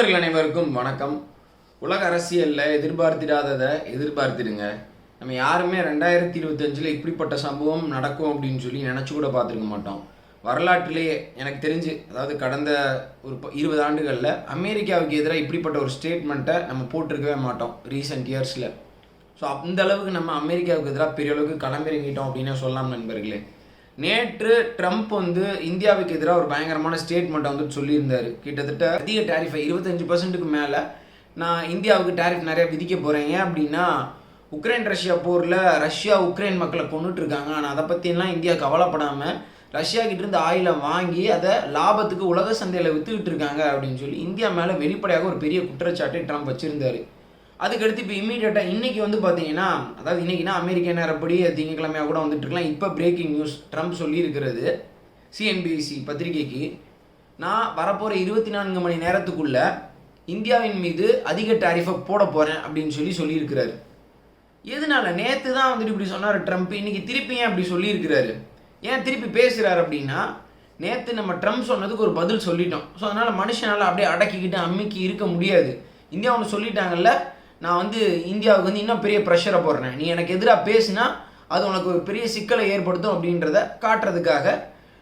நண்பர்கள் அனைவருக்கும் வணக்கம். உலக அரசியலில் எதிர்பார்த்திடாததை எதிர்பார்த்திடுங்க. நம்ம யாருமே ரெண்டாயிரத்தி இருபத்தஞ்சில் இப்படிப்பட்ட சம்பவம் நடக்கும் அப்படின்னு சொல்லி நினச்சி கூட பார்த்துருக்க மாட்டோம். வரலாற்றிலேயே எனக்கு தெரிஞ்சு அதாவது கடந்த ஒரு ப- இருபது ஆண்டுகளில் அமெரிக்காவுக்கு எதிராக இப்படிப்பட்ட ஒரு ஸ்டேட்மெண்ட்டை நம்ம போட்டிருக்கவே மாட்டோம் ரீசெண்ட் இயர்ஸில் ஸோ அந்த அளவுக்கு நம்ம அமெரிக்காவுக்கு எதிராக பெரிய அளவுக்கு களமிறங்கிட்டோம் அப்படின்னு சொல்லலாம் நண்பர்களே. நேற்று ட்ரம்ப் வந்து இந்தியாவுக்கு எதிராக ஒரு பயங்கரமான ஸ்டேட்மெண்ட்டை வந்து சொல்லியிருந்தார். கிட்டத்தட்ட அதிக டேரிஃபை இருபத்தஞ்சு பர்சன்ட்டுக்கு மேலே நான் இந்தியாவுக்கு டேரிஃப் நிறைய விதிக்க போகிறேன் ஏன் அப்படின்னா உக்ரைன் ரஷ்யா போரில் ரஷ்யா உக்ரைன் மக்களை கொண்டுட்டு இருக்காங்க. ஆனால் அதை பற்றிலாம் இந்தியா கவலைப்படாமல் ரஷ்யா இருந்து ஆயிலை வாங்கி அதை லாபத்துக்கு உலக சந்தையில் விற்றுக்கிட்டு இருக்காங்க அப்படின்னு சொல்லி இந்தியா மேலே வெளிப்படையாக ஒரு பெரிய குற்றச்சாட்டை ட்ரம்ப் வச்சுருந்தாரு. அதுக்கடுத்து இப்போ இம்மீடியட்டாக இன்றைக்கி வந்து பார்த்தீங்கன்னா அதாவது இன்னைக்குனா அமெரிக்க நேரப்படி திங்கக்கிழமையாக கூட வந்துட்டு இருக்கலாம். இப்போ பிரேக்கிங் நியூஸ் ட்ரம்ப் சொல்லியிருக்கிறது சிஎன்பிசி பத்திரிகைக்கு நான் வரப்போகிற இருபத்தி நான்கு மணி நேரத்துக்குள்ள இந்தியாவின் மீது அதிக டாரிஃபை போட போகிறேன் அப்படின்னு சொல்லி சொல்லியிருக்கிறாரு. எதனால? நேற்று தான் வந்துட்டு இப்படி சொன்னார் ட்ரம்ப். இன்னைக்கு திருப்பி ஏன் அப்படி சொல்லியிருக்கிறாரு? ஏன் திருப்பி பேசுகிறாரு அப்படின்னா நேற்று நம்ம ட்ரம்ப் சொன்னதுக்கு ஒரு பதில் சொல்லிட்டோம். ஸோ அதனால் மனுஷனால் அப்படியே அடக்கிக்கிட்டு அம்மிக்கி இருக்க முடியாது. இந்தியா ஒன்று சொல்லிட்டாங்கல்ல நான் வந்து இந்தியாவுக்கு வந்து இன்னும் பெரிய ப்ரெஷரை போடுறேன். நீ எனக்கு எதிராக பேசினா அது உனக்கு ஒரு பெரிய சிக்கலை ஏற்படுத்தும் அப்படின்றத காட்டுறதுக்காக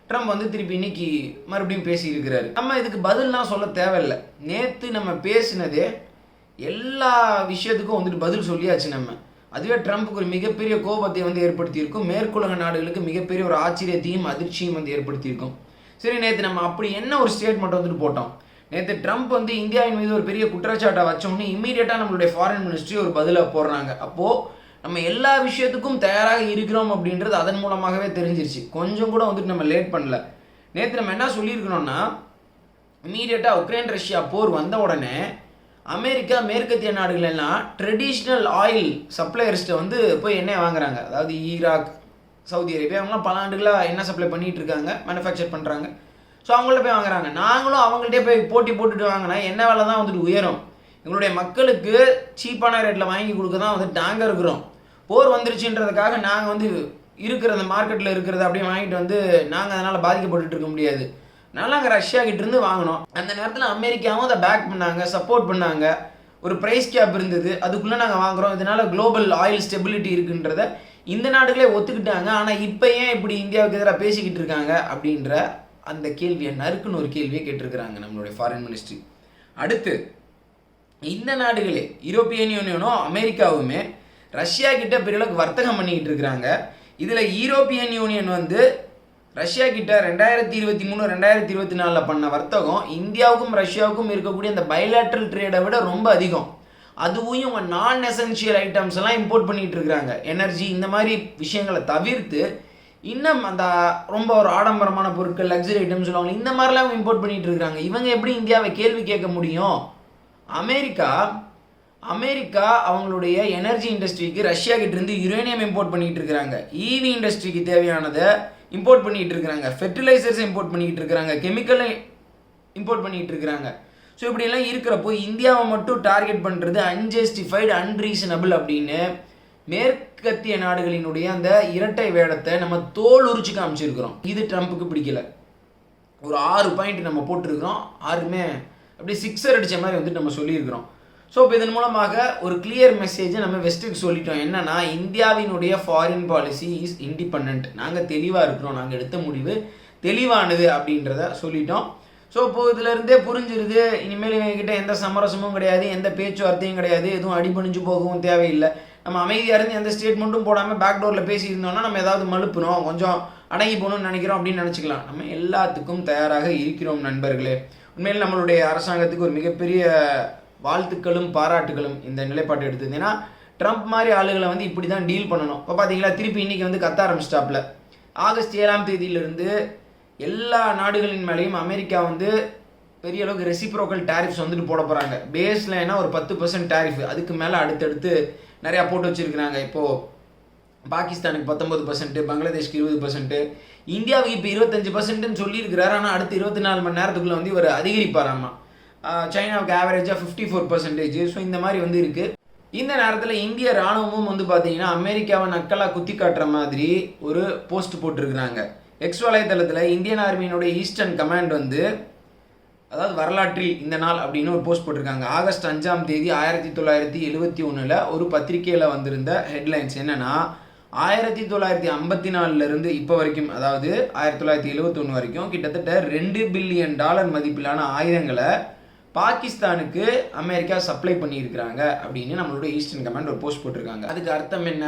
ட்ரம்ப் வந்து திருப்பி இன்னைக்கு மறுபடியும் பேசியிருக்கிறாரு. நம்ம இதுக்கு பதில்லாம் சொல்ல தேவையில்லை. நேற்று நம்ம பேசினதே எல்லா விஷயத்துக்கும் வந்துட்டு பதில் சொல்லியாச்சு நம்ம. அதுவே ட்ரம்ப்புக்கு ஒரு மிகப்பெரிய கோபத்தை வந்து ஏற்படுத்தியிருக்கும். மேற்குலக நாடுகளுக்கு மிகப்பெரிய ஒரு ஆச்சரியத்தையும் அதிர்ச்சியும் வந்து ஏற்படுத்தியிருக்கும். சரி நேற்று நம்ம அப்படி என்ன ஒரு ஸ்டேட்மெண்ட் வந்துட்டு போட்டோம்? நேற்று ட்ரம்ப் வந்து இந்தியாவின் மீது ஒரு பெரிய குற்றச்சாட்டை வச்சோம்னு இம்மீடியட்டாக நம்மளுடைய ஃபாரின் மினிஸ்ட்ரி ஒரு பதிலாக போடுறாங்க. அப்போது நம்ம எல்லா விஷயத்துக்கும் தயாராக இருக்கிறோம் அப்படின்றது அதன் மூலமாகவே தெரிஞ்சிருச்சு. கொஞ்சம் கூட வந்துட்டு நம்ம லேட் பண்ணல. நேற்று நம்ம என்ன சொல்லியிருக்கணும்னா இமீடியட்டாக உக்ரைன் ரஷ்யா போர் வந்த உடனே அமெரிக்கா மேற்கத்திய நாடுகள் எல்லாம் ட்ரெடிஷ்னல் ஆயில் சப்ளையர்ஸ்ட்டை வந்து போய் எண்ணெய் வாங்குறாங்க. அதாவது ஈராக் சவுதி அரேபியா அவங்களாம் பல ஆண்டுகளாக எண்ணெய் சப்ளை பண்ணிகிட்டு இருக்காங்க மேனுஃபேக்சர் பண்ணுறாங்க ஸோ அவங்கள்ட்ட போய் வாங்குறாங்க. நாங்களும் அவங்கள்ட்டே போய் போட்டி போட்டுட்டு வாங்கினா என்ன வேலை தான் வந்துட்டு உயரும்? எங்களுடைய மக்களுக்கு சீப்பான ரேட்டில் வாங்கி கொடுக்க தான் வந்துட்டு நாங்கள் இருக்கிறோம். போர் வந்துருச்சுன்றதுக்காக நாங்கள் வந்து இருக்கிற அந்த மார்க்கெட்டில் இருக்கிறத அப்படியே வாங்கிட்டு வந்து நாங்கள் அதனால் பாதிக்கப்பட்டுட்டு இருக்க முடியாது. அதனால நாங்கள் ரஷ்யா இருந்து வாங்கினோம். அந்த நேரத்தில் அமெரிக்காவும் அதை பேக் பண்ணாங்க சப்போர்ட் பண்ணாங்க. ஒரு ப்ரைஸ் கேப் இருந்தது. அதுக்குள்ளே நாங்கள் வாங்குகிறோம் இதனால் குளோபல் ஆயில் ஸ்டெபிலிட்டி இருக்குன்றத இந்த நாடுகளே ஒத்துக்கிட்டாங்க. ஆனால் இப்போ ஏன் இப்படி இந்தியாவுக்கு எதிராக பேசிக்கிட்டு இருக்காங்க அப்படின்ற அந்த கேள்வியை நறுக்குன்னு ஒரு கேள்வியை கேட்டிருக்கிறாங்க நம்மளுடைய ஃபாரின் மினிஸ்ட்ரி அடுத்து இந்த நாடுகளே யூரோப்பியன் யூனியனும் அமெரிக்காவுமே ரஷ்யா கிட்ட பெரிய அளவுக்கு வர்த்தகம் பண்ணிக்கிட்டு இருக்கிறாங்க. இதில் யூரோப்பியன் யூனியன் வந்து ரஷ்யா கிட்ட ரெண்டாயிரத்தி இருபத்தி மூணு ரெண்டாயிரத்தி இருபத்தி நாலில் பண்ண வர்த்தகம் இந்தியாவுக்கும் ரஷ்யாவுக்கும் இருக்கக்கூடிய அந்த பயலாட்ரல் ட்ரேடை விட ரொம்ப அதிகம். அதுவும் இவங்க நான் எசென்ஷியல் ஐட்டம்ஸ் எல்லாம் இம்போர்ட் பண்ணிட்டு இருக்கிறாங்க. எனர்ஜி இந்த மாதிரி விஷயங்களை தவிர்த்து இன்னும் அந்த ரொம்ப ஒரு ஆடம்பரமான பொருட்கள் லக்ஸரி ஐட்டம்ஸ் சொல்லுவாங்க இந்த மாதிரிலாம் இம்போர்ட் பண்ணிகிட்டு இருக்காங்க. இவங்க எப்படி இந்தியாவை கேள்வி கேட்க முடியும்? அமெரிக்கா அமெரிக்கா அவங்களுடைய எனர்ஜி இண்டஸ்ட்ரிக்கு ரஷ்யா கிட்டேருந்து யுரேனியம் இம்போர்ட் பண்ணிகிட்டு இருக்காங்க. ஈவி இண்டஸ்ட்ரிக்கு தேவையானதை இம்போர்ட் பண்ணிகிட்டு இருக்காங்க. ஃபெர்டிலைசர்ஸ் இம்போர்ட் பண்ணிகிட்டு இருக்காங்க. கெமிக்கலை இம்போர்ட் பண்ணிகிட்டு இருக்கிறாங்க ஸோ இப்படியெல்லாம் இருக்கிறப்போ இந்தியாவை மட்டும் டார்கெட் பண்ணுறது அன்ஜஸ்டிஃபைடு அன்ரீசனபிள் அப்படின்னு மேற்கத்திய நாடுகளினுடைய அந்த இரட்டை வேடத்தை நம்ம தோல் உரிச்சு காமிச்சிருக்கிறோம். இது ட்ரம்ப்புக்கு பிடிக்கல. ஒரு ஆறு பாயிண்ட் நம்ம போட்டிருக்கிறோம். ஆறுமே அப்படியே சிக்ஸர் அடித்த மாதிரி வந்துட்டு நம்ம சொல்லியிருக்கிறோம். ஸோ இப்போ இதன் மூலமாக ஒரு கிளியர் மெசேஜை நம்ம வெஸ்ட்டுக்கு சொல்லிட்டோம். என்னன்னா இந்தியாவினுடைய ஃபாரின் பாலிசி இஸ் இண்டிபெண்ட் நாங்கள் தெளிவாக இருக்கிறோம். நாங்கள் எடுத்த முடிவு தெளிவானது அப்படின்றத சொல்லிட்டோம். ஸோ இப்போ இதுலேருந்தே புரிஞ்சிருது. இனிமேல் எங்ககிட்ட எந்த சமரசமும் கிடையாது. எந்த பேச்சுவார்த்தையும் கிடையாது. எதுவும் அடிபணிஞ்சு போகவும் தேவையில்லை. நம்ம அமைதியாக இருந்து எந்த ஸ்டேட்மெண்ட்டும் போடாமல் பேக்டோரில் பேசியிருந்தோம்னா நம்ம ஏதாவது மழுப்புறோம் கொஞ்சம் அடங்கி போகணும்னு நினைக்கிறோம் அப்படின்னு நினச்சிக்கலாம். நம்ம எல்லாத்துக்கும் தயாராக இருக்கிறோம் நண்பர்களே. உண்மையில் நம்மளுடைய அரசாங்கத்துக்கு ஒரு மிகப்பெரிய வாழ்த்துக்களும் பாராட்டுகளும் இந்த நிலைப்பாட்டை எடுத்தது. ஏன்னா ட்ரம்ப் மாதிரி ஆளுகளை வந்து இப்படி தான் டீல் பண்ணணும். இப்போ பார்த்தீங்களா திருப்பி இன்னைக்கு வந்து கத்த ஆரம்பிச்சிட்டாப்ல ஆகஸ்ட் ஏழாம் தேதியிலிருந்து எல்லா நாடுகளின் மேலேயும் அமெரிக்கா வந்து பெரிய அளவுக்கு ரெசிப்ரோக்கல் டேரிஃப்ஸ் வந்துட்டு போட போகிறாங்க பேஸ்லைனா ஒரு பத்து பர்சன்ட் டேரிஃப் அதுக்கு மேலே அடுத்தடுத்து நிறையா போட்டு வச்சிருக்கிறாங்க. இப்போது பாகிஸ்தானுக்கு பத்தொன்பது பர்சன்ட்டு பங்களாதேஷ்க்கு இருபது பர்சன்ட்டு இந்தியாவுக்கு இப்போ இருபத்தஞ்சு பர்சன்ட்டுன்னு சொல்லியிருக்கிறாரு. ஆனால் அடுத்து இருபத்தி நாலு மணி நேரத்துக்குள்ளே வந்து இவர் அதிகரிப்பாராமா? சைனாவுக்கு ஆவரேஜாக ஃபிஃப்டி ஃபோர் பர்சன்டேஜ் ஸோ இந்த மாதிரி வந்து இருக்குது இந்த நேரத்தில் இந்திய ராணுவமும் வந்து பார்த்தீங்கன்னா அமெரிக்காவை நக்கலாக குத்தி காட்டுற மாதிரி ஒரு போஸ்ட் போட்டிருக்கிறாங்க. எக்ஸ் வலைத்தளத்தில் இந்தியன் ஆர்மியினுடைய ஈஸ்டர்ன் கமாண்ட் வந்து அதாவது வரலாற்றில் இந்த நாள் அப்படின்னு ஒரு போஸ்ட் போட்டிருக்காங்க. ஆகஸ்ட் அஞ்சாம் தேதி ஆயிரத்தி தொள்ளாயிரத்தி எழுபத்தி ஒன்றில் ஒரு பத்திரிகையில் வந்திருந்த ஹெட்லைன்ஸ் என்னென்னா ஆயிரத்தி தொள்ளாயிரத்தி ஐம்பத்தி நாலுலேருந்து இப்போ வரைக்கும் அதாவது ஆயிரத்தி தொள்ளாயிரத்தி எழுபத்தொன்று வரைக்கும் கிட்டத்தட்ட ரெண்டு பில்லியன் டாலர் மதிப்பிலான ஆயுதங்களை பாகிஸ்தானுக்கு அமெரிக்கா சப்ளை பண்ணியிருக்கிறாங்க அப்படின்னு நம்மளுடைய ஈஸ்டர்ன் கமாண்ட் ஒரு போஸ்ட் போட்டிருக்காங்க. அதுக்கு அர்த்தம் என்ன?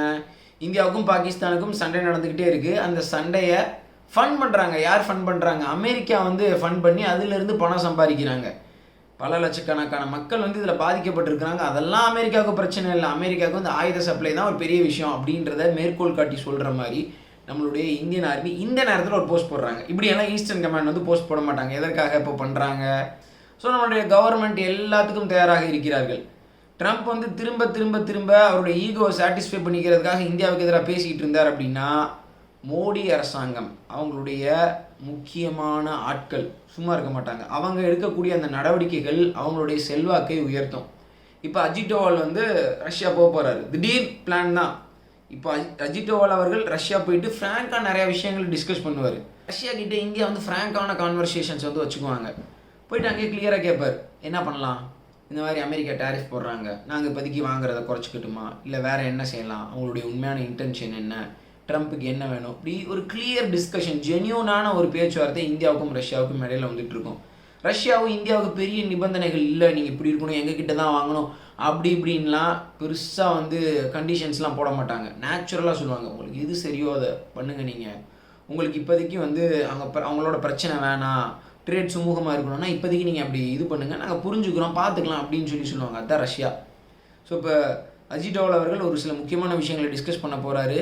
இந்தியாவுக்கும் பாகிஸ்தானுக்கும் சண்டை நடந்துக்கிட்டே இருக்குது அந்த சண்டையை ஃபண்ட் பண்ணுறாங்க யார் ஃபண்ட் பண்ணுறாங்க அமெரிக்கா வந்து ஃபண்ட் பண்ணி அதிலிருந்து பணம் சம்பாதிக்கிறாங்க. பல லட்சக்கணக்கான மக்கள் வந்து இதில் பாதிக்கப்பட்டிருக்கிறாங்க. அதெல்லாம் அமெரிக்காவுக்கு பிரச்சனை இல்லை. அமெரிக்காவுக்கு வந்து ஆயுத சப்ளை தான் ஒரு பெரிய விஷயம் அப்படின்றத மேற்கோள் காட்டி சொல்கிற மாதிரி நம்மளுடைய இந்தியன் ஆர்மி இந்த நேரத்தில் ஒரு போஸ்ட் போடுறாங்க. இப்படியெல்லாம் ஈஸ்டர்ன் கமாண்ட் வந்து போஸ்ட் போட மாட்டாங்க. எதற்காக இப்போ பண்ணுறாங்க ஸோ நம்மளுடைய கவர்மெண்ட் எல்லாத்துக்கும் தயாராக இருக்கிறார்கள். ட்ரம்ப் வந்து திரும்ப திரும்ப திரும்ப அவருடைய ஈகோவை சாட்டிஸ்ஃபை பண்ணிக்கிறதுக்காக இந்தியாவுக்கு எதிராக பேசிக்கிட்டு இருந்தார் அப்படின்னா மோடி அரசாங்கம் அவங்களுடைய முக்கியமான ஆட்கள் சும்மா இருக்க மாட்டாங்க. அவங்க எடுக்கக்கூடிய அந்த நடவடிக்கைகள் அவங்களுடைய செல்வாக்கை உயர்த்தும். இப்போ அஜித் டோவால் வந்து ரஷ்யா போக போகிறாரு திடீர் பிளான் தான். இப்போ அஜித் டோவால் அவர்கள் ரஷ்யா போயிட்டு ஃப்ராங்காக நிறைய விஷயங்கள் டிஸ்கஸ் பண்ணுவார். ரஷ்யா கிட்டே இந்தியா வந்து ஃப்ராங்கான கான்வர்சேஷன்ஸ் வந்து வச்சுக்குவாங்க. போயிட்டு அங்கேயே கிளியராக கேட்பார் என்ன பண்ணலாம்? இந்த மாதிரி அமெரிக்கா டேரிஃப் போடுறாங்க. நாங்கள் இப்போதைக்கு வாங்குறத குறைச்சிக்கட்டுமா? இல்லை வேறு என்ன செய்யலாம்? அவங்களுடைய உண்மையான இன்டென்ஷன் என்ன? ட்ரம்ப்புக்கு என்ன வேணும்? இப்படி ஒரு கிளியர் டிஸ்கஷன் ஜென்யூனான ஒரு பேச்சுவார்த்தை இந்தியாவுக்கும் ரஷ்யாவுக்கும் இடையில வந்துட்டு இருக்கும். ரஷ்யாவும் இந்தியாவுக்கு பெரிய நிபந்தனைகள் இல்லை நீங்கள் இப்படி இருக்கணும் எங்ககிட்ட தான் வாங்கணும் அப்படி இப்படின்லாம் பெருசாக வந்து கண்டிஷன்ஸ்லாம் போட மாட்டாங்க. நேச்சுரலாக சொல்லுவாங்க. உங்களுக்கு எது சரியோ அதை பண்ணுங்கள் நீங்கள் உங்களுக்கு இப்போதைக்கு வந்து அவங்க அவங்களோட பிரச்சனை வேணாம். ட்ரேட் சுமூகமாக இருக்கணும்னா இப்போதைக்கு நீங்கள் அப்படி இது பண்ணுங்கள் நாங்கள் புரிஞ்சுக்கிறோம் பார்த்துக்கலாம் அப்படின்னு சொல்லி சொல்லுவாங்க. அதுதான் ரஷ்யா. ஸோ இப்போ அஜித் டோவல் அவர்கள் ஒரு சில முக்கியமான விஷயங்களை டிஸ்கஸ் பண்ண போகிறாரு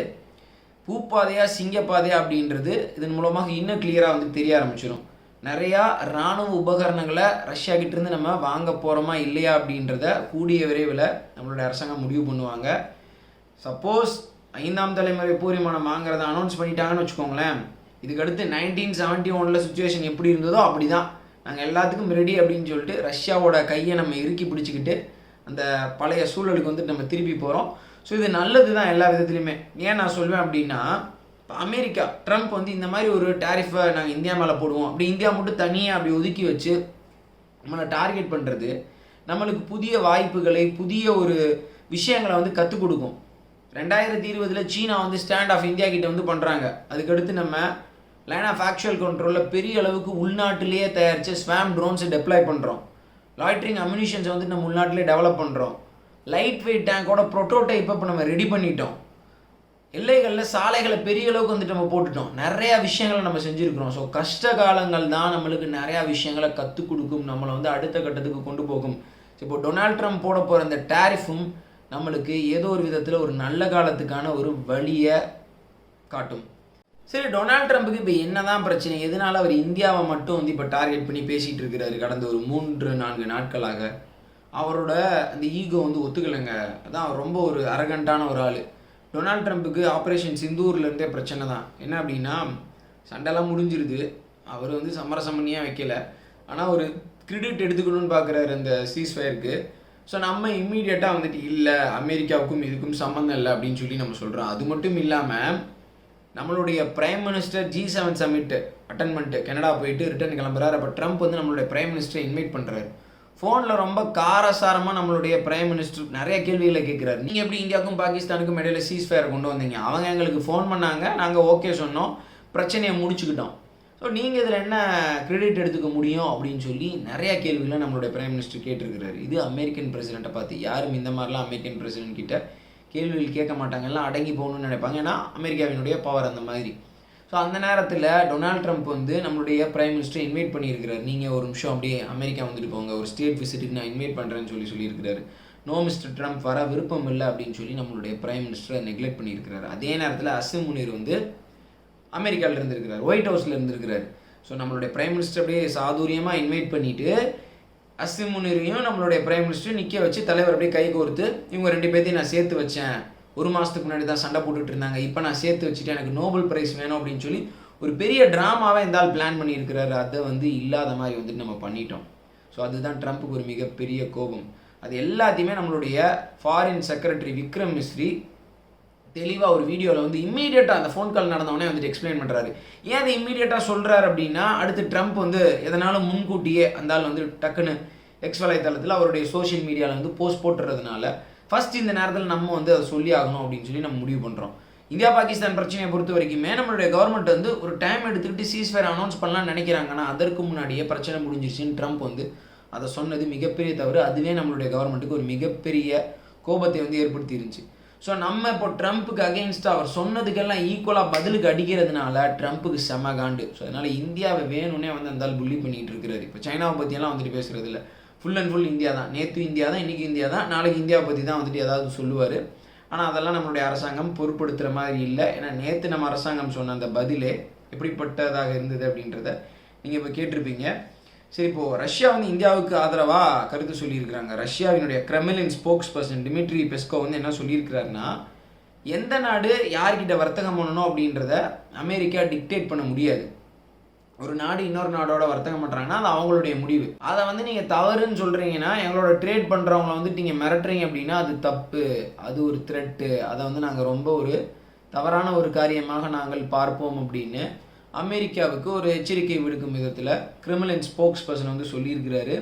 பூப்பாதையா சிங்கப்பாதையா அப்படின்றது இதன் மூலமாக இன்னும் கிளியராக வந்து தெரிய ஆரம்பிச்சிடும் நிறையா இராணுவ உபகரணங்களை ரஷ்யா கிட்டேருந்து நம்ம வாங்க போகிறோமா இல்லையா அப்படின்றத கூடிய விரைவில் நம்மளுடைய அரசாங்கம் முடிவு பண்ணுவாங்க. சப்போஸ் ஐந்தாம் தலைமுறை போர் விமானம் வாங்குறத அனௌன்ஸ் பண்ணிட்டாங்கன்னு வச்சுக்கோங்களேன். இதுக்கடுத்து நைன்டீன் செவன்ட்டி ஒனில் சுச்சுவேஷன் எப்படி இருந்ததோ அப்படி தான் நாங்கள் எல்லாத்துக்கும் ரெடி அப்படின்னு சொல்லிட்டு ரஷ்யாவோட கையை நம்ம இறுக்கி பிடிச்சிக்கிட்டு அந்த பழைய சூழலுக்கு வந்துட்டு நம்ம திருப்பி போகிறோம் ஸோ இது நல்லது தான் எல்லா விதத்துலையுமே. ஏன் நான் சொல்வேன் அப்படின்னா இப்போ அமெரிக்கா ட்ரம்ப் வந்து இந்த மாதிரி ஒரு டேரிஃபை நாங்கள் இந்தியா மேலே போடுவோம். அப்படி இந்தியா மட்டும் தனியாக அப்படி ஒதுக்கி வச்சு நம்மளை டார்கெட் பண்ணுறது நம்மளுக்கு புதிய வாய்ப்புகளை புதிய ஒரு விஷயங்களை வந்து கற்றுக் கொடுக்கும். ரெண்டாயிரத்தி இருபதில் சீனா வந்து ஸ்டாண்ட் ஆஃப் இந்தியா கிட்ட வந்து பண்ணுறாங்க அதுக்கடுத்து நம்ம லைன் ஆஃப் ஆக்சுவல் கண்ட்ரோலில் பெரிய அளவுக்கு உள்நாட்டிலேயே தயாரித்து ஸ்வாம் ட்ரோன்ஸை டெப்ளாய் பண்ணுறோம் லாய்ட்ரிங் அம்யூனிஷன்ஸை வந்து நம்ம உள்நாட்டிலே டெவலப் பண்ணுறோம் லைட் வெயிட் டேங்கோட ப்ரோட்டோடைப்பை இப்போ நம்ம ரெடி பண்ணிட்டோம். எல்லைகளில் சாலைகளை பெரிய அளவுக்கு வந்துட்டு நம்ம போட்டுட்டோம். நிறையா விஷயங்களை நம்ம செஞ்சுருக்கிறோம். ஸோ கஷ்ட காலங்கள் தான் நம்மளுக்கு நிறையா விஷயங்களை கற்றுக் கொடுக்கும். நம்மளை வந்து அடுத்த கட்டத்துக்கு கொண்டு போகும். இப்போ டொனால்ட் ட்ரம்ப் போட போகிற அந்த டேரிஃபும் நம்மளுக்கு ஏதோ ஒரு விதத்தில் ஒரு நல்ல காலத்துக்கான ஒரு வழியை காட்டும். சரி டொனால்ட் ட்ரம்ப்புக்கு இப்போ என்னதான் பிரச்சனை? எதனால அவர் இந்தியாவை மட்டும் வந்து இப்போ டார்கெட் பண்ணி பேசிகிட்டு இருக்கிறாரு கடந்த ஒரு மூன்று நான்கு நாட்களாக? அவரோட அந்த ஈகோ வந்து ஒத்துக்கலைங்க. அதான் ரொம்ப ஒரு அரகண்டான ஒரு ஆள். டொனால்ட் ட்ரம்ப்புக்கு ஆப்ரேஷன் சிந்தூர்லேருந்தே பிரச்சனை தான். என்ன அப்படின்னா சண்டைலாம் முடிஞ்சிருது. அவர் வந்து சமரசம் பண்ணியே வைக்கல. ஆனால் ஒரு கிரெடிட் எடுத்துக்கணும்னு பார்க்குறாரு அந்த சீஸ்ஃபயருக்கு ஸோ நம்ம இம்மீடியட்டாக வந்துட்டு இல்லை அமெரிக்காவுக்கும் இதுக்கும் சம்மந்தம் இல்லை அப்படின்னு சொல்லி நம்ம சொல்கிறோம் அது மட்டும் இல்லாமல் நம்மளுடைய prime minister G seven summit attend பண்ணிட்டு கனடா போயிட்டு ரிட்டர்ன் கிளம்புறாரு. அப்போ ட்ரம்ப் வந்து நம்மளுடைய பிரைம் மினிஸ்டரை இன்வைட் பண்ணுறாரு ஃபோனில் ரொம்ப காரசாரமாக நம்மளுடைய பிரைம் மினிஸ்டர் நிறைய கேள்விகளை கேட்குறாரு. நீங்கள் எப்படி இந்தியாவுக்கும் பாகிஸ்தானுக்கும் இடையில சீஸ் ஃபயர் கொண்டு வந்தீங்க? அவங்க எங்களுக்கு ஃபோன் பண்ணாங்க. நாங்கள் ஓகே சொன்னோம். பிரச்சனையை முடிச்சுக்கிட்டோம். ஸோ நீங்கள் இதில் என்ன கிரெடிட் எடுத்துக்க முடியும் அப்படின்னு சொல்லி நிறைய கேள்விகளை நம்மளுடைய பிரைம் மினிஸ்டர் கேட்டிருக்கிறாரு. இது அமெரிக்கன் பிரசிடெண்ட்டை பார்த்து. யாரும் இந்த மாதிரிலாம் அமெரிக்கன் பிரசிடென்ட் கிட்ட கேள்விகள் கேட்க மாட்டாங்க எல்லாம் அடங்கி போகணும்னு நினைப்பாங்க. ஏன்னா அமெரிக்காவினுடைய பவர் அந்த மாதிரி. ஸோ அந்த நேரத்தில் டொனால்ட் ட்ரம்ப் வந்து நம்மளுடைய பிரைம் மினிஸ்டர் இன்வைட் பண்ணியிருக்கிறார். நீங்கள் ஒரு நிமிஷம் அப்படியே அமெரிக்கா வந்துட்டு போங்க. ஒரு ஸ்டேட் விசிட்டுக்கு நான் இன்வைட் பண்ணுறேன்னு சொல்லி சொல்லியிருக்கிறாரு. நோ மிஸ்டர் ட்ரம்ப் வர விருப்பம் இல்லை அப்படின்னு சொல்லி நம்மளுடைய பிரைம் மினிஸ்டரை நெக்லெக்ட் பண்ணியிருக்கிறார். அதே நேரத்தில் அசிம் முனீர் வந்து அமெரிக்காவில் இருந்திருக்கிறார். ஒயிட் ஹவுஸில் இருந்திருக்கிறார். ஸோ நம்மளுடைய பிரைம் மினிஸ்டர் அப்படியே சாதுரியமாக இன்வைட் பண்ணிவிட்டு அஸ்தி முனிரையும் நம்மளுடைய பிரைம் மினிஸ்டர் நிற்க வச்சு தலைவர் அப்படியே கை கோர்த்து இவங்க ரெண்டு பேர்த்தையும் நான் சேர்த்து வச்சேன். ஒரு மாதத்துக்கு முன்னாடி தான் சண்டை போட்டுட்டு இருந்தாங்க. இப்போ நான் சேர்த்து வச்சுட்டு எனக்கு நோபல் பிரைஸ் வேணும் அப்படின்னு சொல்லி ஒரு பெரிய ட்ராமாவை இந்த ஆள் பிளான் பண்ணியிருக்கிறாரு. அதை வந்து இல்லாத மாதிரி வந்துட்டு நம்ம பண்ணிட்டோம். ஸோ அதுதான் ட்ரம்ப்புக்கு ஒரு மிகப்பெரிய கோபம். அது எல்லாத்தையுமே நம்மளுடைய ஃபாரின் செக்ரட்டரி விக்ரம் மிஸ்ரி தெளிவாக ஒரு வீடியோவில் வந்து இம்மீடியட்டாக அந்த ஃபோன் கால் நடந்தவொடனே வந்துட்டு எக்ஸ்பிளைன் பண்ணுறாரு ஏன் அதை இம்மீடியட்டாக சொல்கிறாரு அப்படின்னா அடுத்து ட்ரம்ப் வந்து எதனாலும் முன்கூட்டியே அந்த ஆள் வந்து டக்குன்னு எக்ஸ் வலைத்தளத்தில் அவருடைய சோஷியல் மீடியாவில் வந்து போஸ்ட் போட்டுறதுனால ஃபர்ஸ்ட் இந்த நேரத்தில் நம்ம வந்து அதை சொல்லி ஆகணும் அப்படின்னு சொல்லி நம்ம முடிவு பண்ணுறோம் இந்தியா பாகிஸ்தான் பிரச்சனையை பொறுத்த வரைக்குமே நம்மளுடைய கவர்மெண்ட் வந்து ஒரு டைம் எடுத்துக்கிட்டு சீஸ்ஃபயர் அனௌன்ஸ் பண்ணலாம்னு நினைக்கிறாங்க ஆனால் அதற்கு முன்னாடியே பிரச்சனை முடிஞ்சிருச்சுன்னு ட்ரம்ப் வந்து அதை சொன்னது மிகப்பெரிய தவறு. அதுவே நம்மளுடைய கவர்மெண்ட்டுக்கு ஒரு மிகப்பெரிய கோபத்தை வந்து ஏற்படுத்தி இருந்துச்சு ஸோ நம்ம இப்போ ட்ரம்ப்புக்கு அகெயின்ஸ்டாக அவர் சொன்னதுக்கெல்லாம் ஈக்குவலாக பதிலுக்கு அடிக்கிறதுனால ட்ரம்ப்புக்கு செம காண்டு. ஸோ அதனால் இந்தியாவை வேணும்னே வந்து அந்த புள்ளி பண்ணிகிட்டு இருக்கிறாரு. இப்போ சைனாவை பற்றியெல்லாம் வந்துட்டு பேசுகிறது இல்லை. ஃபுல் அண்ட் ஃபுல் இந்தியா தான். நேற்று இந்தியா தான் இன்றைக்கி இந்தியா தான் நாளைக்கு இந்தியாவை பற்றி தான் வந்துட்டு ஏதாவது சொல்லுவார். ஆனால் அதெல்லாம் நம்மளுடைய அரசாங்கம் பொருட்படுத்துகிற மாதிரி இல்லை. ஏன்னா நேற்று நம்ம அரசாங்கம் சொன்ன அந்த பதிலே எப்படிப்பட்டதாக இருந்தது அப்படின்றத நீங்கள் இப்போ கேட்டிருப்பீங்க. சரி இப்போது ரஷ்யா வந்து இந்தியாவுக்கு ஆதரவாக கருத்து சொல்லியிருக்கிறாங்க. ரஷ்யாவினுடைய Kremlin spokesperson Dmitry Peskov வந்து என்ன சொல்லியிருக்கிறாருன்னா எந்த நாடு யார்கிட்ட வர்த்தகம் பண்ணணும் அப்படின்றத அமெரிக்கா டிக்டேட் பண்ண முடியாது. ஒரு நாடு இன்னொரு நாடோட வர்த்தகம் பண்ணுறாங்கன்னா அது அவங்களுடைய முடிவு. அதை வந்து நீங்கள் தவறுன்னு சொல்கிறீங்கன்னா எங்களோட ட்ரேட் பண்ணுறவங்கள வந்துட்டு நீங்கள் மிரட்டுறீங்க அப்படின்னா அது தப்பு. அது ஒரு த்ரெட்டு அதை வந்து நாங்கள் ரொம்ப ஒரு தவறான ஒரு காரியமாக நாங்கள் பார்ப்போம் அப்படின்னு அமெரிக்காவுக்கு ஒரு எச்சரிக்கை விடுக்கும் விதத்தில் கிரிமினல் ஸ்போக்ஸ் பர்சன் வந்து சொல்லியிருக்கிறாரு.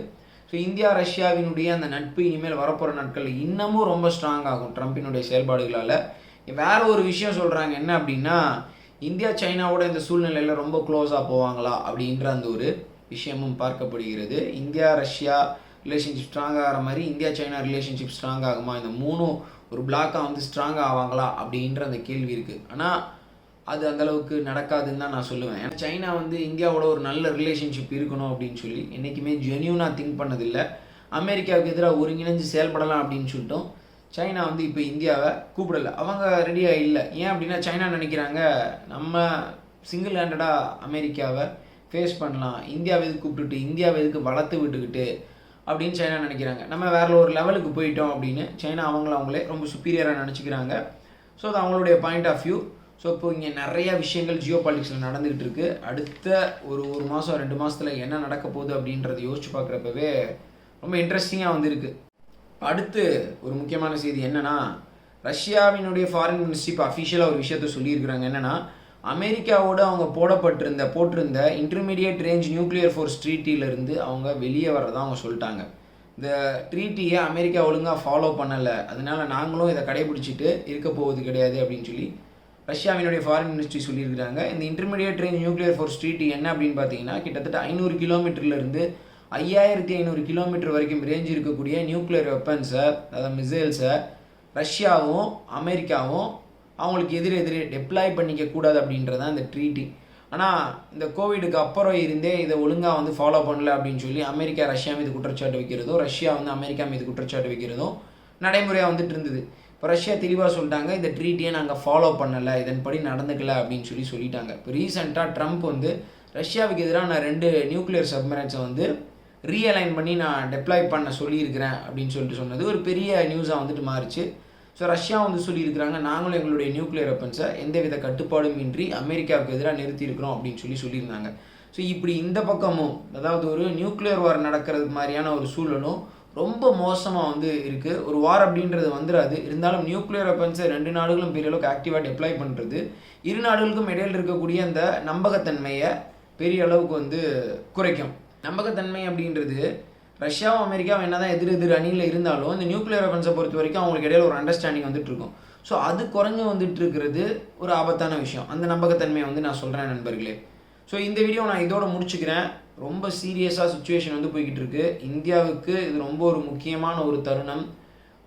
ஸோ இந்தியா ரஷ்யாவினுடைய அந்த நட்பு இனிமேல் வரப்போகிற நாட்களில் இன்னமும் ரொம்ப ஸ்ட்ராங் ஆகும் ட்ரம்ப்பினுடைய செயல்பாடுகளால். வேற ஒரு விஷயம் சொல்கிறாங்க என்ன அப்படின்னா இந்தியா சைனாவோட இந்த சூழ்நிலையில் ரொம்ப க்ளோஸாக போவாங்களா அப்படின்ற அந்த ஒரு விஷயமும் பார்க்கப்படுகிறது. இந்தியா ரஷ்யா ரிலேஷன்ஷிப் ஸ்ட்ராங் ஆகிற மாதிரி இந்தியா சைனா ரிலேஷன்ஷிப் ஸ்ட்ராங் ஆகுமா? இந்த மூணும் ஒரு பிளாக்காக வந்து ஸ்ட்ராங் ஆவாங்களா அப்படின்ற அந்த கேள்வி இருக்குது ஆனால் அது அந்தளவுக்கு நடக்காதுன்னு தான் நான் சொல்லுவேன். ஏன்னா சைனா வந்து இந்தியாவோட ஒரு நல்ல ரிலேஷன்ஷிப் இருக்கணும் அப்படின்னு சொல்லி என்றைக்குமே ஜென்யூனாக திங்க் பண்ணதில்லை. அமெரிக்காவுக்கு எதிராக ஒருங்கிணைஞ்சு செயல்படலாம் அப்படின்னு சொல்லிட்டோம் சைனா வந்து இப்போ இந்தியாவை கூப்பிடல. அவங்க ரெடியாக இல்லை. ஏன் அப்படின்னா சைனா நினைக்கிறாங்க நம்ம சிங்கிள் ஹேண்டடாக அமெரிக்காவை ஃபேஸ் பண்ணலாம். இந்தியாவை எதுக்கு கூப்பிட்டுட்டு இந்தியாவை எதுக்கு வளர்த்து விட்டுக்கிட்டு அப்படின்னு சைனா நினைக்கிறாங்க. நம்ம வேற ஒரு லெவலுக்கு போயிட்டோம் அப்படின்னு சைனா அவங்கள அவங்களே ரொம்ப சுப்பீரியராக நினச்சிக்கிறாங்க. ஸோ அது அவங்களுடைய பாயிண்ட் ஆஃப் வியூ ஸோ இப்போ இங்கே நிறைய விஷயங்கள் ஜியோ பாலிட்டிக்ஸில் நடந்துகிட்டு இருக்கு. அடுத்த ஒரு ஒரு மாதம் ரெண்டு மாதத்தில் என்ன நடக்க போகுது அப்படின்றத யோசிச்சு பார்க்குறப்பவே ரொம்ப இன்ட்ரெஸ்டிங்காக வந்திருக்கு. அடுத்து ஒரு முக்கியமான செய்தி என்னென்னா ரஷ்யாவினுடைய ஃபாரின் மினிஸ்ட்ரி இப்போ அஃபிஷியலாக ஒரு விஷயத்த சொல்லியிருக்கிறாங்க. என்னென்னா அமெரிக்காவோட அவங்க போடப்பட்டிருந்த போட்டிருந்த இன்டர்மீடியட் ரேஞ்ச் நியூக்ளியர் ஃபோர்ஸ் ட்ரீட்டிலிருந்து அவங்க வெளியே வர்றதா அவங்க சொல்லிட்டாங்க. இந்த ட்ரீட்டியை அமெரிக்கா ஒழுங்காக ஃபாலோ பண்ணலை. அதனால நாங்களும் இதை கடைபிடிச்சிட்டு இருக்க போவது கிடையாது அப்படின்னு சொல்லி ரஷ்யாவினுடைய ஃபாரின் மினிஸ்ட்ரி சொல்லியிருக்கிறாங்க. இந்த intermediate range nuclear force treaty என்ன அப்படின்னு பார்த்தீங்கன்னா கிட்டத்தட்ட ஐநூறு கிலோமீட்டர்லேருந்து ஐயாயிரத்தி ஐநூறு கிலோமீட்டர் வரைக்கும் ரேஞ்ச் இருக்கக்கூடிய நியூக்ளியர் வெப்பன்ஸை அதாவது மிசைல்ஸை ரஷ்யாவும் அமெரிக்காவும் அவங்களுக்கு எதிர் எதிரே டெப்ளாய் பண்ணிக்க கூடாது அப்படின்றது தான் இந்த ட்ரீட்டி ஆனால் இந்த கோவிடுக்கு அப்புறம் இருந்தே இதை ஒழுங்காக வந்து ஃபாலோ பண்ணல அப்படின்னு சொல்லி அமெரிக்கா ரஷ்யா மீது குற்றச்சாட்டு வைக்கிறதும் ரஷ்யா வந்து அமெரிக்கா மீது குற்றச்சாட்டு வைக்கிறதும் நடைமுறையாக வந்துட்டு இருந்தது. இப்போ ரஷ்யா தெளிவாக சொல்லிட்டாங்க இந்த ட்ரீட்டியை நாங்கள் ஃபாலோ பண்ணலை இதன்படி நடந்துக்கல அப்படின்னு சொல்லி சொல்லிட்டாங்க. இப்போ ரீசெண்டாக ட்ரம்ப் வந்து ரஷ்யாவுக்கு எதிராக நான் ரெண்டு நியூக்ளியர் சப்மரைன்ஸை வந்து ரீஅலைன் பண்ணி நான் டெப்ளாய் பண்ண சொல்லியிருக்கிறேன் அப்படின்னு சொல்லிட்டு சொன்னது ஒரு பெரிய நியூஸாக வந்துட்டு மாறிச்சு. ஸோ ரஷ்யா வந்து சொல்லியிருக்கிறாங்க நாங்களும் எங்களுடைய நியூக்ளியர் வெப்பன்ஸை எந்தவித கட்டுப்பாடும் இன்றி அமெரிக்காவுக்கு எதிராக நிறுத்தியிருக்கிறோம் அப்படின்னு சொல்லி சொல்லியிருந்தாங்க. ஸோ இப்படி இந்த பக்கமும் அதாவது ஒரு நியூக்ளியர் வார் நடக்கிறது மாதிரியான ஒரு சூழலும் ரொம்ப மோசமாக வந்து இருக்குது ஒரு வார் அப்படின்றது வந்துடாது இருந்தாலும் நியூக்ளியர் வெப்பன்ஸை ரெண்டு நாடுகளும் பெரிய அளவுக்கு ஆக்டிவாக டெப்ளாய் பண்ணுறது இரு நாடுகளுக்கும் இடையில் இருக்கக்கூடிய அந்த நம்பகத்தன்மையை பெரிய அளவுக்கு வந்து குறைக்கும். நம்பகத்தன்மை அப்படின்றது ரஷ்யாவும் அமெரிக்காவும் என்ன தான் எதிர் எதிர் அணியில் இருந்தாலும் இந்த நியூக்ளியர் வெப்பன்ஸை பொறுத்த வரைக்கும் அவங்களுக்கு இடையில ஒரு அண்டர்ஸ்டாண்டிங் வந்துட்டு இருக்கும். ஸோ அது குறைஞ்சு வந்துட்டு இருக்கிறது ஒரு ஆபத்தான விஷயம். அந்த நம்பகத்தன்மையை வந்து நான் சொல்கிறேன் நண்பர்களே. ஸோ இந்த வீடியோ நான் இதோட முடிச்சுக்கிறேன். ரொம்ப சீரியஸாக சுச்சுவேஷன் வந்து போய்கிட்டு இருக்கு இந்தியாவுக்கு இது ரொம்ப ஒரு முக்கியமான ஒரு தருணம்.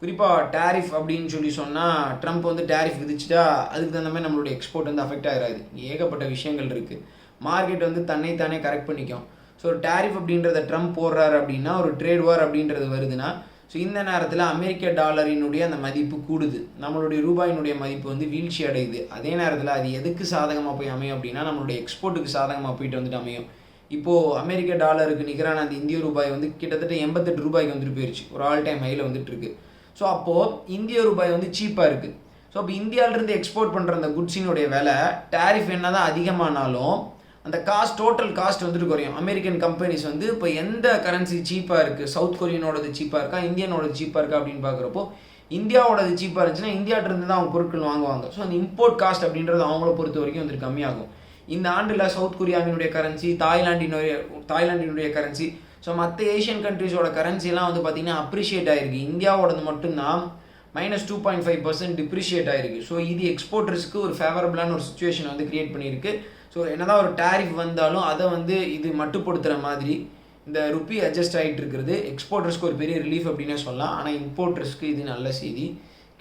குறிப்பாக டேரிஃப் அப்படின்னு சொல்லி சொன்னால் ட்ரம்ப் வந்து டேரிஃப் விதிச்சிட்டா அதுக்கு தகுந்த மாதிரி நம்மளுடைய எக்ஸ்போர்ட் வந்து அஃபெக்ட் ஆகிறாது ஏகப்பட்ட விஷயங்கள் இருக்குது மார்க்கெட் வந்து தன்னைத்தானே கரெக்ட் பண்ணிக்கும். ஸோ டேரிஃப் அப்படின்றத ட்ரம்ப் போடுறாரு அப்படின்னா ஒரு ட்ரேட் வார் அப்படின்றது வருதுன்னா ஸோ இந்த நேரத்தில் அமெரிக்க டாலரினுடைய அந்த மதிப்பு கூடுது. நம்மளுடைய ரூபாயினுடைய மதிப்பு வந்து வீழ்ச்சி அடையுது. அதே நேரத்தில் அது எதுக்கு சாதகமாக போய் அமையும் அப்படின்னா நம்மளுடைய எக்ஸ்போர்ட்டுக்கு சாதகமாக போயிட்டு வந்துட்டு அமையும். இப்போது அமெரிக்க டாலருக்கு நிகரான அந்த இந்திய ரூபாய் வந்து கிட்டத்தட்ட எண்பத்தெட்டு ரூபாய்க்கு வந்துட்டு போயிடுச்சு ஒரு ஆல் டைம் ஹையில் வந்துட்டு இருக்கு ஸோ அப்போது இந்திய ரூபாய் வந்து சீப்பாக இருக்குது ஸோ அப்போ இந்தியாவிலேருந்து எக்ஸ்போர்ட் பண்ணுற அந்த குட்ஸினுடைய விலை டேரிஃப் என்ன தான் அதிகமானாலும் அந்த காஸ்ட் டோட்டல் காஸ்ட் வந்துட்டு குறையும். அமெரிக்கன் கம்பெனிஸ் வந்து இப்போ எந்த கரன்சி சீப்பாக இருக்குது சவுத் கொரியனோடது சீப்பாக இருக்கா? இந்தியனோடது சீப்பாக இருக்கா அப்படின்னு பார்க்குறப்போ இந்தியாவோடது சீப்பாக இருந்துச்சுன்னா இந்தியாட்டிருந்து தான் அவங்க பொருட்கள் வாங்குவாங்க. ஸோ அந்த இம்போர்ட் காஸ்ட் அப்படின்றது அவங்கள பொறுத்த வரைக்கும் வந்துட்டு கம்மியாகும். இந்த ஆண்டில் சவுத் கொரியாவினுடைய கரன்சி தாய்லாண்டினுடைய தாய்லாண்டினுடைய கரன்சி ஸோ மற்ற ஏஷியன் கண்ட்ரிஸோட கரன்சிலாம் வந்து பார்த்திங்கன்னா அப்ரிஷியேட் ஆயிருக்கு. இந்தியாவோடது மட்டும்தான் minus two point five percent depreciate ஆயிருக்கு. ஸோ இது எக்ஸ்போர்ட்டர்ஸ்க்கு ஒரு ஃபேவரபிளான ஒரு சுச்சுவேஷன் வந்து கிரியேட் பண்ணியிருக்கு. ஸோ என்னதான் ஒரு டேரிஃப் வந்தாலும் அதை வந்து இது மட்டுப்படுத்துகிற மாதிரி இந்த ருப்பி அட்ஜஸ்ட் ஆகிட்டு இருக்கிறது எக்ஸ்போர்ட்டர்ஸ்க்கு ஒரு பெரிய ரிலீஃப் அப்படின்னே சொல்லலாம். ஆனால் இம்போர்ட்டர்ஸ்க்கு இது நல்ல செய்தி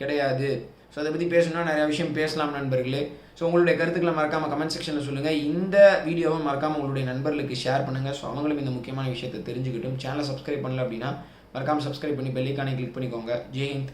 கிடையாது. ஸோ அதை பற்றி பேசணும்னா நிறைய விஷயம் பேசலாம் நண்பர்களே. ஸோ உங்களுடைய கருத்துக்களை மறக்காமல் கமெண்ட் செக்ஷனில் சொல்லுங்கள் இந்த வீடியோவை மறக்காமல் உங்களுடைய நண்பர்களுக்கு ஷேர் பண்ணுங்கள் ஸோ அவங்களும் இந்த முக்கியமான விஷயத்தை தெரிஞ்சுக்கிட்டும். சேனலை சப்ஸ்கிரைப் பண்ணல அப்படின்னா மறக்காமல் சப்ஸ்கிரைப் பண்ணி பெல்லைக்கானே கிளிக் பண்ணிக்கோங்க. ஜெயந்த்